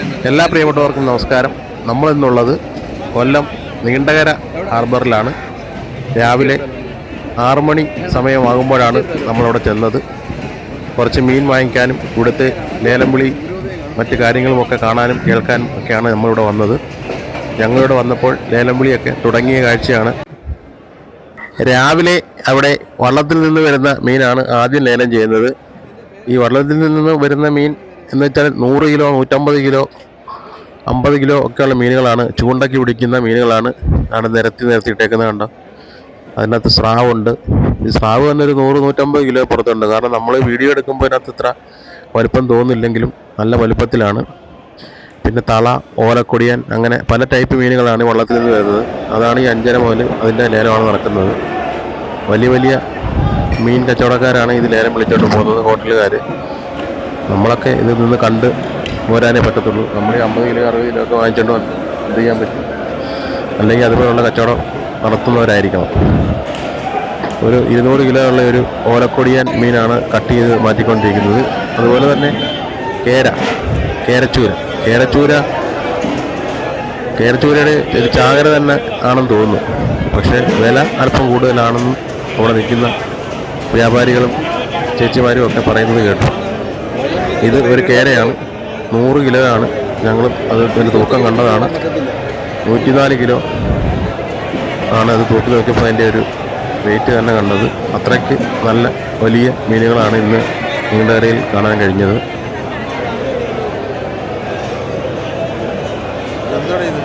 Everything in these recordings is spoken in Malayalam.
എല്ലാ പ്രിയപ്പെട്ടവർക്കും നമസ്കാരം. നമ്മളിന്നുള്ളത് കൊല്ലം നീണ്ടകര ഹാർബറിലാണ്. രാവിലെ ആറുമണി സമയമാകുമ്പോഴാണ് നമ്മളവിടെ ചെന്നത്. കുറച്ച് മീൻ വാങ്ങിക്കാനും ഇവിടുത്തെ ലേലം വിളി മറ്റ് കാര്യങ്ങളുമൊക്കെ കാണാനും കേൾക്കാനും ഒക്കെയാണ് നമ്മളിവിടെ വന്നത്. ഞങ്ങളിവിടെ വന്നപ്പോൾ ലേലം വിളിയൊക്കെ തുടങ്ങിയ കാഴ്ചയാണ്. രാവിലെ അവിടെ വള്ളത്തിൽ നിന്ന് വരുന്ന മീനാണ് ആദ്യം ലേലം ചെയ്യുന്നത്. ഈ വള്ളത്തിൽ നിന്ന് വരുന്ന മീൻ എന്ന് വെച്ചാൽ നൂറ് കിലോ നൂറ്റമ്പത് കിലോ അമ്പത് കിലോ ഒക്കെയുള്ള മീനുകളാണ്. ചൂണ്ടയ്ക്ക് പിടിക്കുന്ന മീനുകളാണ്. ആണ് നിരത്തി നിരത്തിയിട്ടേക്കുന്നത് കണ്ടോ? അതിനകത്ത് സ്രാവുണ്ട്. ഈ സ്രാവ് തന്നെ ഒരു നൂറ് നൂറ്റമ്പത് കിലോ പുറത്തുണ്ട്. കാരണം നമ്മൾ വീഡിയോ എടുക്കുമ്പോൾ അതിനകത്ത് ഇത്ര വലുപ്പം തോന്നില്ലെങ്കിലും നല്ല വലുപ്പത്തിലാണ്. പിന്നെ തള ഓലക്കൊടിയൻ അങ്ങനെ പല ടൈപ്പ് മീനുകളാണ് വള്ളത്തിൽ നിന്ന് വരുന്നത്. അതാണ് ഈ അഞ്ചര മുതൽ അതിന്റെ ലേലമാണ് നടക്കുന്നത്. വലിയ വലിയ മീൻ കച്ചവടക്കാരാണ് ഇത് ലേലം വിളിച്ചോണ്ട് പോകുന്നത് ഹോട്ടലുകാർ നമ്മളൊക്കെ ഇതിൽ നിന്ന് കണ്ട് പോരാനേ പറ്റത്തുള്ളൂ. നമ്മൾ അമ്പത് കിലോ അറുപത് കിലോ ഒക്കെ വാങ്ങിച്ചുകൊണ്ട് എന്ത് ചെയ്യാൻ പറ്റും? അല്ലെങ്കിൽ അതുപോലുള്ള കച്ചവടം നടത്തുന്നവരായിരിക്കണം. ഒരു ഇരുന്നൂറ് കിലോ ഉള്ള ഒരു ഓലക്കൊടിയാൻ മീനാണ് കട്ട് ചെയ്ത് മാറ്റിക്കൊണ്ടിരിക്കുന്നത്. അതുപോലെ തന്നെ കേര കേരച്ചൂര. കേരച്ചൂര കേരച്ചൂരയുടെ ഒരു ചാകര തന്നെ ആണെന്ന് തോന്നുന്നു. പക്ഷേ വില അല്പം കൂടുതലാണെന്ന് അവിടെ നിൽക്കുന്ന വ്യാപാരികളും ചേച്ചിമാരും ഒക്കെ പറയുന്നത് കേട്ടു. ഇത് ഒരു കേരയാണ്. നൂറ് കിലോ ആണ്. ഞങ്ങൾ അത് അതിന്റെ തൂക്കം കണ്ടതാണ്. നൂറ്റിനാല് കിലോ ആണ് അത് തൂക്കി നോക്കിയപ്പോൾ അതിന്റെ ഒരു വെയിറ്റ് തന്നെ കണ്ടത്. അത്രയ്ക്ക് നല്ല വലിയ മീനുകളാണ് ഇന്ന് നീണ്ടകരയിൽ കാണാൻ കഴിഞ്ഞത്. എന്താണ് ഇത്?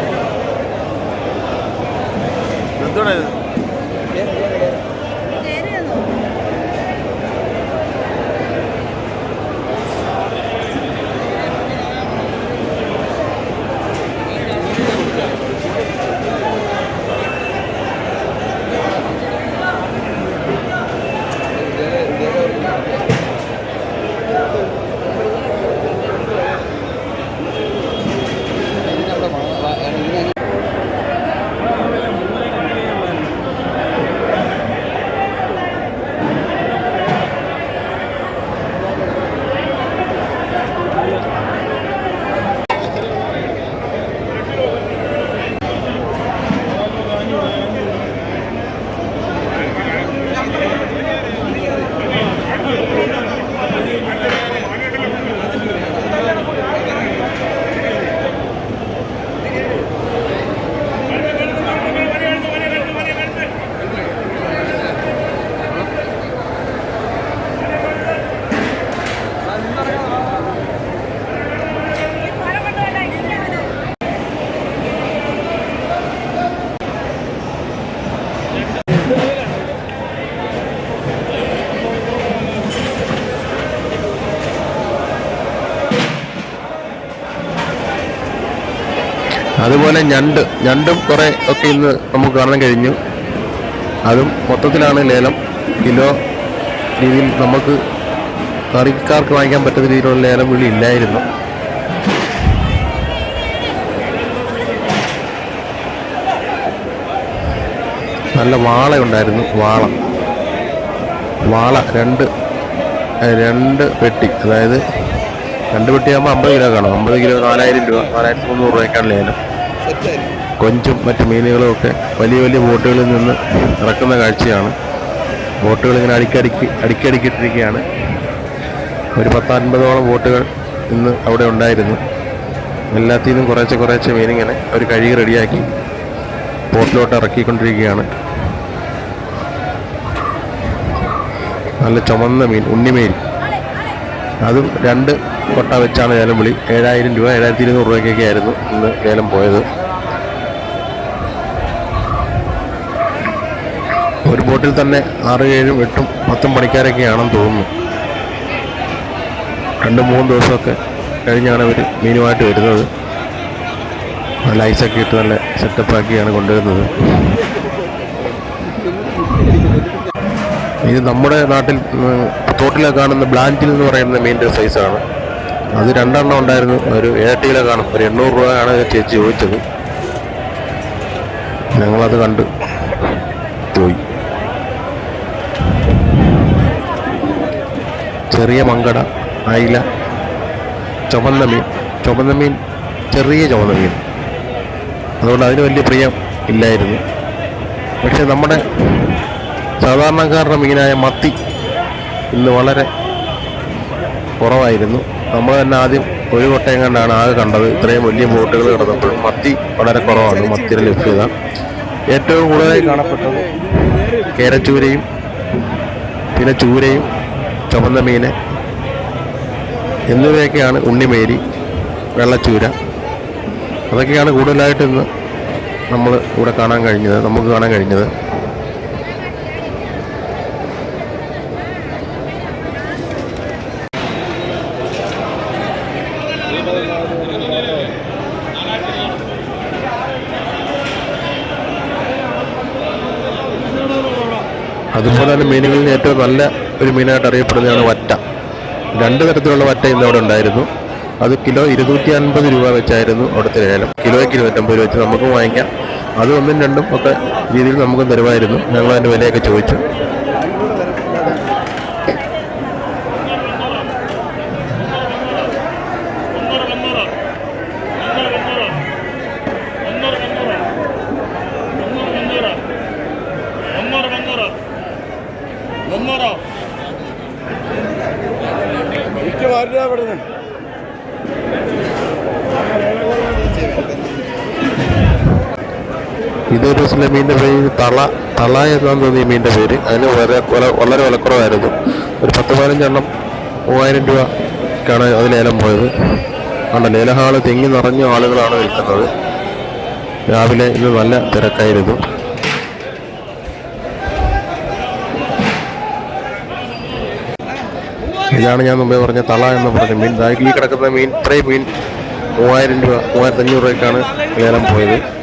അതുപോലെ ഞണ്ട് ഞണ്ടും കുറേ ഒക്കെ ഇന്ന് നമുക്ക് കാണാൻ കഴിഞ്ഞു. അതും മൊത്തത്തിലാണ് ലേലം. കിലോ രീതിയിൽ നമുക്ക് കറിക്കാർക്ക് വാങ്ങിക്കാൻ പറ്റുന്ന രീതിയിലുള്ള ലേലം വിളി ഇല്ലായിരുന്നു. നല്ല വാളയുണ്ടായിരുന്നു വാള. വാള രണ്ട് രണ്ട് പെട്ടി. അതായത് രണ്ട് പെട്ടിയാകുമ്പോൾ അമ്പത് കിലോ കാണും. അമ്പത് കിലോ നാലായിരം രൂപ നാലായിരത്തി മുന്നൂറ് രൂപയ്ക്കാണ് ലേലം. കൊഞ്ചും മറ്റ് മീനുകളും ഒക്കെ വലിയ വലിയ ബോട്ടുകളിൽ നിന്ന് ഇറക്കുന്ന കാഴ്ചയാണ്. ബോട്ടുകൾ ഇങ്ങനെ അടിക്കടിക്ക് അടിക്കടിക്കിട്ടിരിക്കുകയാണ്. ഒരു പത്താൻപതോളം ബോട്ടുകൾ ഇന്ന് അവിടെ ഉണ്ടായിരുന്നു. എല്ലാത്തിൽ നിന്നും കുറേശ്ശെ കുറേശ്ശെ മീനിങ്ങനെ ഒരു കഴുകി റെഡിയാക്കി ബോട്ടിലോട്ട് ഇറക്കിക്കൊണ്ടിരിക്കുകയാണ്. നല്ല ചുമന്ന മീൻ ഉണ്ണിമീൻ അതും രണ്ട് കൊട്ട വെച്ചാണ് ലേലം വിളി ഏഴായിരം രൂപ ഏഴായിരത്തി ഇരുന്നൂറ് രൂപയ്ക്കൊക്കെ ആയിരുന്നു ഇന്ന് ലേലം പോയത്. ഒരു ബോട്ടിൽ തന്നെ ആറ് ഏഴും എട്ടും പത്തും പണിക്കാരൊക്കെയാണെന്ന് തോന്നുന്നു. രണ്ട് മൂന്ന് ദിവസമൊക്കെ കഴിഞ്ഞാണ് അവർ മീനുമായിട്ട് വരുന്നത്. നല്ല ഐസൊക്കെ ഇട്ട് നല്ല സെറ്റപ്പാക്കിയാണ് കൊണ്ടുവരുന്നത്. ഇത് നമ്മുടെ നാട്ടിൽ തോട്ടിലെ കാണുന്ന ബ്ലാഞ്ചിൽ എന്ന് പറയുന്ന മീനിന്റെ സൈസാണ് അത് രണ്ടെണ്ണം ഉണ്ടായിരുന്നു. ഒരു കിലോ കാണും. ഒരു എണ്ണൂറ് രൂപയാണ് ചേച്ചി ചോദിച്ചത്. ഞങ്ങളത് കണ്ട് ചെറിയ മങ്കട അയില ചുമന്ന മീൻ ചുമന്ന മീൻ ചെറിയ ചുവന്ന മീൻ അതുകൊണ്ട് അതിന് വലിയ പ്രിയം ഇല്ലായിരുന്നു. പക്ഷെ നമ്മുടെ സാധാരണക്കാരുടെ മീനായ മത്തി ഇന്ന് വളരെ കുറവായിരുന്നു. നമ്മൾ തന്നെ ആദ്യം ഒരു കൊട്ടയും കണ്ടാണ് ആകെ കണ്ടത്. ഇത്രയും വലിയ ബോട്ടുകൾ കിടന്നപ്പോൾ മത്തി വളരെ കുറവാണ് മത്തിയുടെ ലഭ്യത. ഏറ്റവും കൂടുതലായി കാണപ്പെട്ടത് കേരച്ചൂരയും പിന്നെ ചൂരയും ചുമന്ന മീന് എന്നിവയൊക്കെയാണ് ഉണ്ണിമേരി വെള്ളച്ചൂര. അതൊക്കെയാണ് കൂടുതലായിട്ട് ഇന്ന് നമ്മൾ ഇവിടെ കാണാൻ കഴിഞ്ഞത് നമുക്ക് കാണാൻ കഴിഞ്ഞത്. അതുപോലെ തന്നെ മീനുകളിൽ ഏറ്റവും നല്ല ഒരു മീനായിട്ട് അറിയപ്പെടുന്നതാണ് വറ്റ. രണ്ട് തരത്തിലുള്ള വറ്റ ഇന്ന് അവിടെ ഉണ്ടായിരുന്നു. അത് കിലോ ഇരുന്നൂറ്റി അൻപത് രൂപ വെച്ചായിരുന്നു അവിടുത്തെ ലേലം. കിലോയ്ക്ക് ഇരുന്നൂറ്റമ്പത് രൂപ വെച്ച് നമുക്കും വാങ്ങിക്കാം. അത് ഒന്നും രണ്ടും ഒക്കെ രീതിയിൽ നമുക്ക് തരുമായിരുന്നു. ഞങ്ങൾ അതിന്റെ വിലയൊക്കെ ചോദിച്ചു. ചില മീനിന്റെ പേര് തള തള എന്നാണ് തോന്നിയ മീനിന്റെ പേര്. അതിന് വളരെ വളരെ വിലക്കുറവായിരുന്നു ഒരു പത്ത് പതിനഞ്ചെണ്ണം മൂവായിരം രൂപക്കാണ് അത് ലേലം പോയത്. അവിടെ ലേലഹാൾ തെങ്ങി നിറഞ്ഞ ആളുകളാണ് വിൽക്കുന്നത്. രാവിലെ ഇത് നല്ല തിരക്കായിരുന്നു. ഇതാണ് ഞാൻ മുമ്പേ പറഞ്ഞ തള എന്ന് പറഞ്ഞ മീൻ. ഈ കിടക്കുന്ന മീൻ ഇത്രയും മീൻ മൂവായിരം രൂപ മൂവായിരത്തി അഞ്ഞൂറ് രൂപയ്ക്കാണ് ലേലം പോയത്.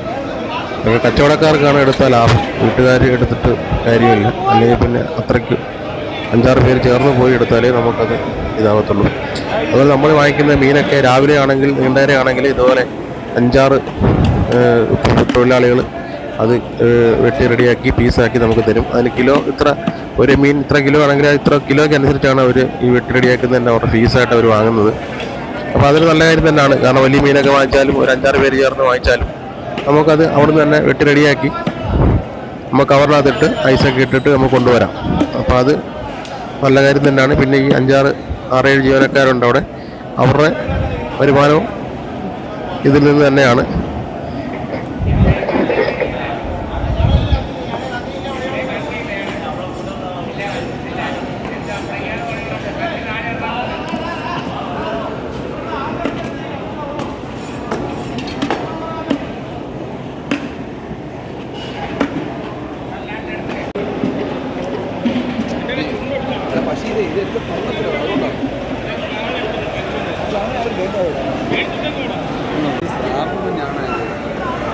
അപ്പോൾ കച്ചവടക്കാർക്കാണ് എടുത്താൽ ലാഭം. വീട്ടുകാർ എടുത്തിട്ട് കാര്യമില്ല. അല്ലെങ്കിൽ പിന്നെ അത്രയ്ക്ക് അഞ്ചാറ് പേര് ചേർന്ന് പോയി എടുത്താലേ നമുക്കത് ഇതാകത്തുള്ളൂ അതുപോലെ നമ്മൾ വാങ്ങിക്കുന്ന മീനൊക്കെ രാവിലെ ആണെങ്കിൽ നീണ്ടേരെ ആണെങ്കിൽ ഇതുപോലെ അഞ്ചാറ് തൊഴിലാളികൾ അത് വെട്ടി റെഡിയാക്കി പീസാക്കി നമുക്ക് തരും. അതിന് കിലോ ഇത്ര ഒരു മീൻ ഇത്ര കിലോ ആണെങ്കിൽ ഇത്ര കിലോയ്ക്ക് അനുസരിച്ചാണ് അവർ ഈ വെട്ടി റെഡിയാക്കുന്നതിന്റെ അവരുടെ ഫീസായിട്ട് അവർ വാങ്ങുന്നത്. അപ്പോൾ അതൊരു നല്ല കാര്യം തന്നെയാണ്. കാരണം വലിയ മീനൊക്കെ വാങ്ങിച്ചാലും ഒരു അഞ്ചാറ് പേര് ചേർന്ന് വാങ്ങിച്ചാലും നമുക്കത് അവിടുന്ന് തന്നെ വെട്ടി റെഡിയാക്കി നമ്മൾ കവറിനകത്തിട്ട് ഐസൊക്കെ ഇട്ടിട്ട് നമുക്ക് കൊണ്ടുവരാം. അപ്പോൾ അത് നല്ല കാര്യം തന്നെയാണ്. പിന്നെ ഈ അഞ്ചാറ് ആറേഴ് ജീവനക്കാരുണ്ട് അവിടെ. അവരുടെ വരുമാനവും ഇതിൽ നിന്ന് തന്നെയാണ്.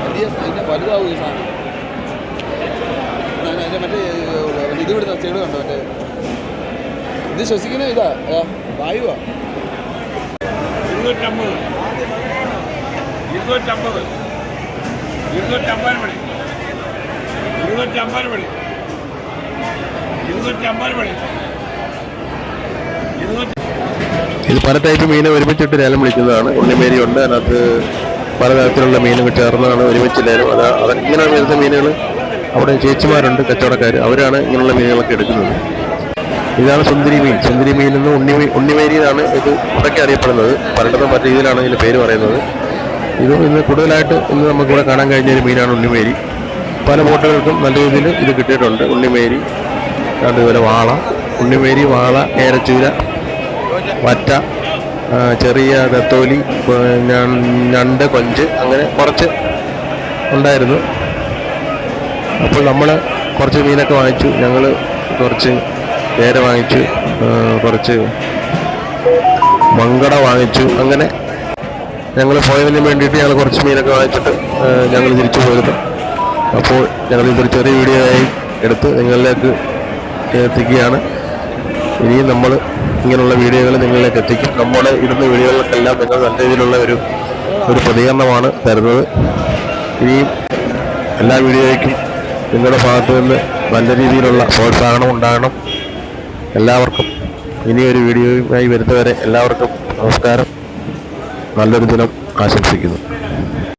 വലിയ അതിന്റെ വലുതാവും ഈ സാധനം. ഞാൻ അതിന്റെ മറ്റേ ഇത് വിടുന്ന ചെടി കണ്ടോ മറ്റേ? ഇത് ശ്വസിക്കുന്ന ഇതാ? വായുവാ. ഇരുന്നൂറ്റമ്പത്. ഇരുന്നൂറ്റമ്പത്. ഇരുന്നൂറ്റമ്പത് മണി ഇരുന്നൂറ്റമ്പത് മണി ഇരുന്നൂറ്റമ്പത് മണി ഇത് പല ടൈപ്പ് മീൻ ഒരുമിച്ചിട്ട് ലേലം വിളിക്കുന്നതാണ്. ഉണ്ണിമേരി ഉണ്ട് അതിനകത്ത് പലതരത്തിലുള്ള മീനുകൾ ചേർന്നതാണ് ഒരുമിച്ച് ലേലം അത് അത് ഇങ്ങനെ വരുന്ന മീനുകൾ? അവിടെ ചേച്ചിമാരുണ്ട് കച്ചവടക്കാർ അവരാണ് ഇങ്ങനെയുള്ള മീനുകളൊക്കെ എടുക്കുന്നത്. ഇതാണ് സുന്ദരി മീൻ. സുന്ദരി മീൻ എന്ന് ഉണ്ണി ഉണ്ണിമേരി ഇത് ഇതൊക്കെ അറിയപ്പെടുന്നത്. പലയിടത്തും മറ്റു രീതിയിലാണ് ഇതിന്റെ പേര് പറയുന്നത്. ഇത് ഇന്ന് കൂടുതലായിട്ട് ഇന്ന് നമുക്കിവിടെ കാണാൻ കഴിഞ്ഞ ഒരു മീനാണ് ഉണ്ണിമേരി. പല ബോട്ടുകൾക്കും നല്ല രീതിയിൽ ഇത് കിട്ടിയിട്ടുണ്ട്. ഉണ്ണിമേരി. അതുപോലെ വാള. ഉണ്ണിമേരി വാള ഏരച്ചൂര വറ്റ ചെറിയ നെത്തോലി ഞണ്ട് കൊഞ്ച് അങ്ങനെ കുറച്ച് ഉണ്ടായിരുന്നു. അപ്പോൾ നമ്മൾ കുറച്ച് മീനൊക്കെ വാങ്ങിച്ചു. ഞങ്ങൾ കുറച്ച് പേര വാങ്ങിച്ചു കുറച്ച് മങ്കട വാങ്ങിച്ചു അങ്ങനെ ഞങ്ങൾ പോയതിന് വേണ്ടിയിട്ട് ഞങ്ങൾ കുറച്ച് മീനൊക്കെ വാങ്ങിച്ചിട്ട് ഞങ്ങൾ തിരിച്ചു പോയിരുന്നു. അപ്പോൾ ഞങ്ങൾ ഇതൊരു ചെറിയ വീഡിയോ ആയി എടുത്ത് നിങ്ങളിലേക്ക് എത്തിക്കുകയാണ്. ഇനിയും നമ്മൾ ഇങ്ങനെയുള്ള വീഡിയോകൾ നിങ്ങളിലേക്ക് എത്തിക്കും. നമ്മുടെ ഇടുന്ന വീഡിയോകൾക്കെല്ലാം നിങ്ങൾ നല്ല രീതിയിലുള്ള ഒരു ഒരു പ്രതികരണമാണ് തരുന്നത്. ഇനിയും എല്ലാ വീഡിയോയ്ക്കും നിങ്ങളുടെ ഭാഗത്തു നിന്ന് നല്ല രീതിയിലുള്ള പ്രോത്സാഹനം ഉണ്ടാകണം. എല്ലാവർക്കും ഇനിയൊരു വീഡിയോയുമായി വരുന്നവരെ എല്ലാവർക്കും നമസ്കാരം. നല്ലൊരു ദിനം ആശംസിക്കുന്നു.